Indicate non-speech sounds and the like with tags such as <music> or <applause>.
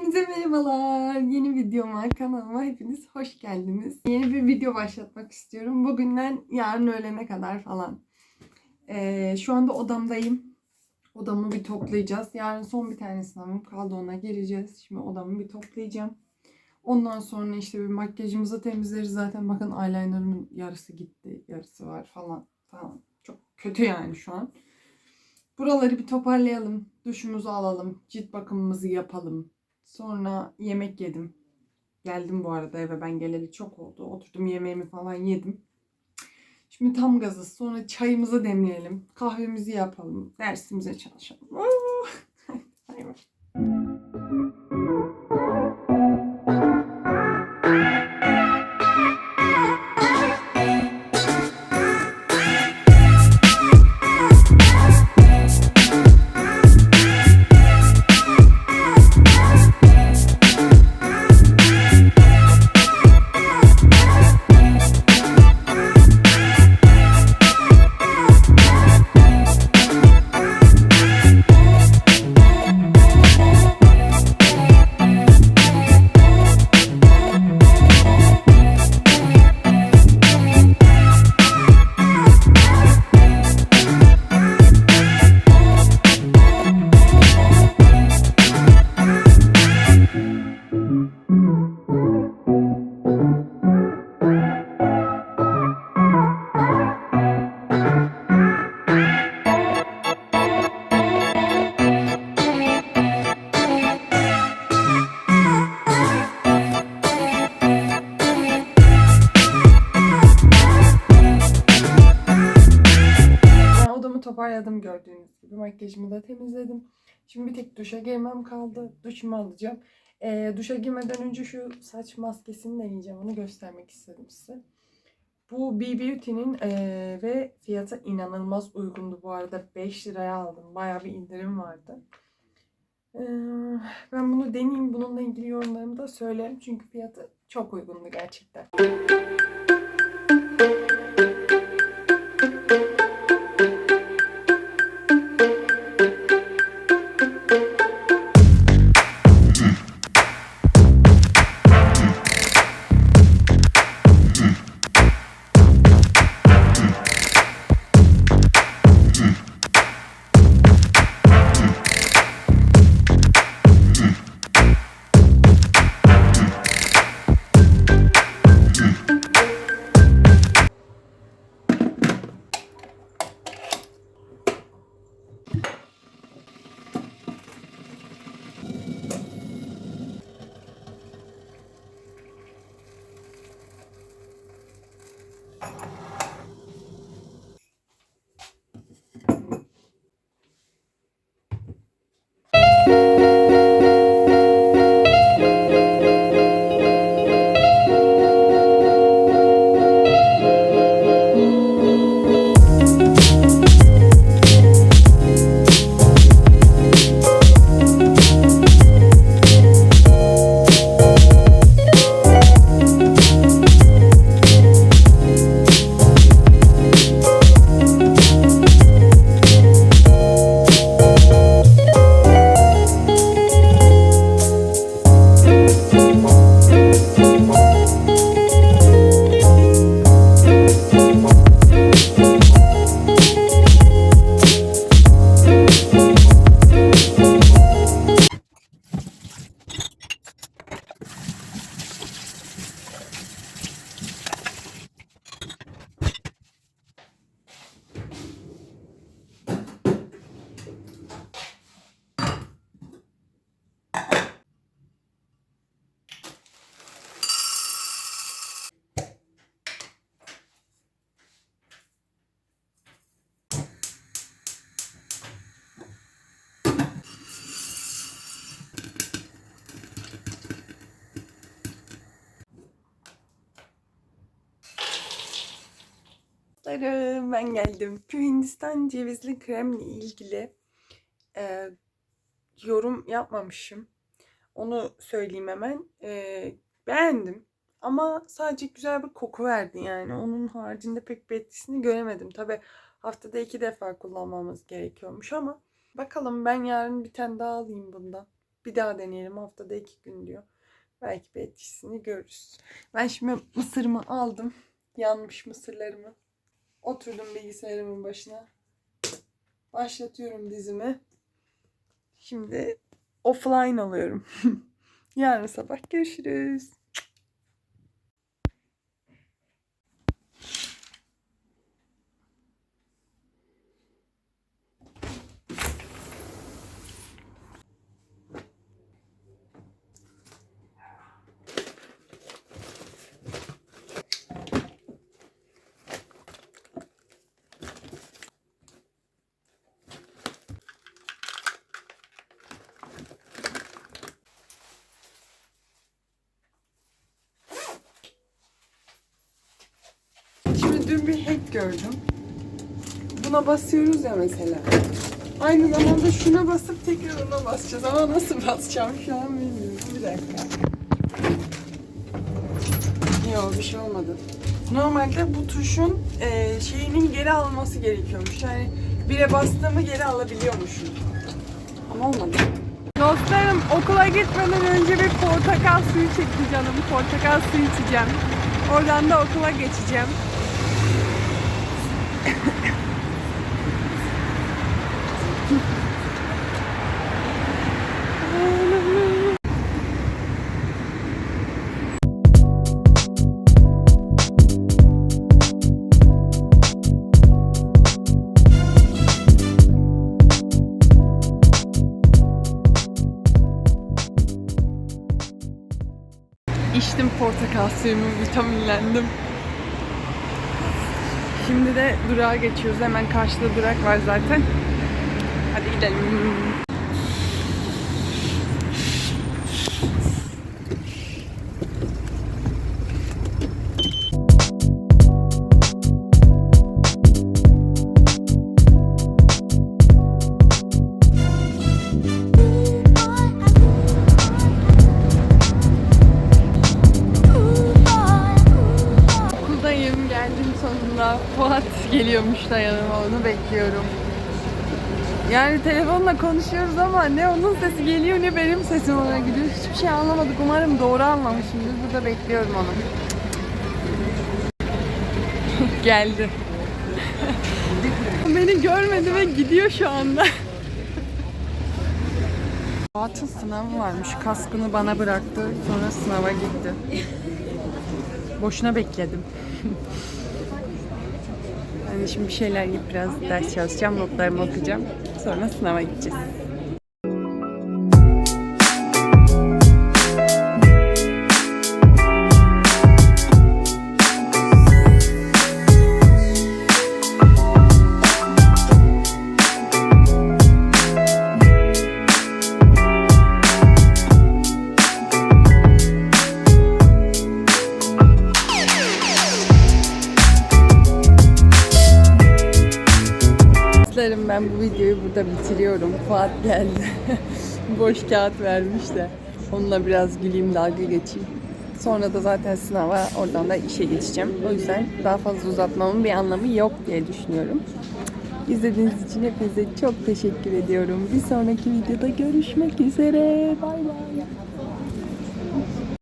Hepinize merhabalar. Yeni videoma, kanalıma hepiniz hoş geldiniz. Yeni bir video başlatmak istiyorum. Bugünden yarın öğlene kadar falan. Ee, şu anda odamdayım. Odamı bir toplayacağız. Yarın son bir tane sınavım kaldı ona gireceğiz. Şimdi odamı bir toplayacağım. Ondan sonra işte bir makyajımızı temizleriz. Zaten bakın eyelinerımın yarısı gitti. Yarısı var falan falan. Çok kötü yani şu an. Buraları bir toparlayalım. Duşumuzu alalım. Cilt bakımımızı yapalım. Sonra yemek yedim. Geldim bu arada eve ben geleli çok oldu. Oturdum yemeğimi falan yedim. Şimdi tam gazı sonra çayımızı demleyelim. Kahvemizi yapalım. Dersimize çalışalım. Oo! <laughs> toparladım gördüğünüz gibi. Makyajımı da temizledim. Şimdi bir tek duşa girmem kaldı. Duşumu alacağım. Ee, duşa girmeden önce şu saç maskesini deneyeceğim. Onu göstermek istedim size. Bu B Beauty'nin ee, ve fiyatı inanılmaz uygundu bu arada. 5 liraya aldım. Bayağı bir indirim vardı. Ee, ben bunu deneyeyim. Bununla ilgili yorumlarımı da söylerim. Çünkü fiyatı çok uygundu gerçekten. Dostlarım ben geldim. Şu Hindistan cevizli kremle ilgili e, yorum yapmamışım. Onu söyleyeyim hemen. E, beğendim. Ama sadece güzel bir koku verdi yani. Onun haricinde pek bir etkisini göremedim. Tabi haftada iki defa kullanmamız gerekiyormuş ama bakalım ben yarın bir tane daha alayım bundan. Bir daha deneyelim haftada iki gün diyor. Belki bir etkisini görürüz. Ben şimdi mısırımı aldım. Yanmış mısırlarımı. Oturdum bilgisayarımın başına. Başlatıyorum dizimi. Şimdi offline alıyorum. <laughs> Yarın sabah görüşürüz. Şimdi dün bir hack gördüm. Buna basıyoruz ya mesela. Aynı zamanda şuna basıp tekrar ona basacağız ama nasıl basacağım şu an bilmiyorum. Bir dakika. Yok bir şey olmadı. Normalde bu tuşun e, şeyinin geri alınması gerekiyormuş. Yani bire bastığımı geri alabiliyormuşum. Ama olmadı. Dostlarım okula gitmeden önce bir portakal suyu çekti canım. Portakal suyu içeceğim. Oradan da okula geçeceğim. İçtim portakal suyumu, vitaminlendim. Şimdi de durağa geçiyoruz. Hemen karşıda durak var zaten. Hadi gidelim. Geliyormuş da yanıma, onu bekliyorum. Yani telefonla konuşuyoruz ama ne onun sesi geliyor ne benim sesim ona gidiyor. Hiçbir şey anlamadık. Umarım doğru anlamışımdır. Burada bekliyorum onu. <laughs> Geldi. <laughs> Beni görmedi ve gidiyor şu anda. <laughs> Fuat'ın sınavı varmış. Kaskını bana bıraktı. Sonra sınava gitti. Boşuna bekledim. Şimdi bir şeyler yiyip biraz ders çalışacağım, notlarımı okuyacağım. Sonra sınava gideceğiz. Burada bitiriyorum. Fuat geldi. <laughs> Boş kağıt vermiş de. Onunla biraz güleyim, dalga geçeyim. Sonra da zaten sınava, oradan da işe geçeceğim. O yüzden daha fazla uzatmamın bir anlamı yok diye düşünüyorum. İzlediğiniz için hepinize çok teşekkür ediyorum. Bir sonraki videoda görüşmek üzere. Bay bay.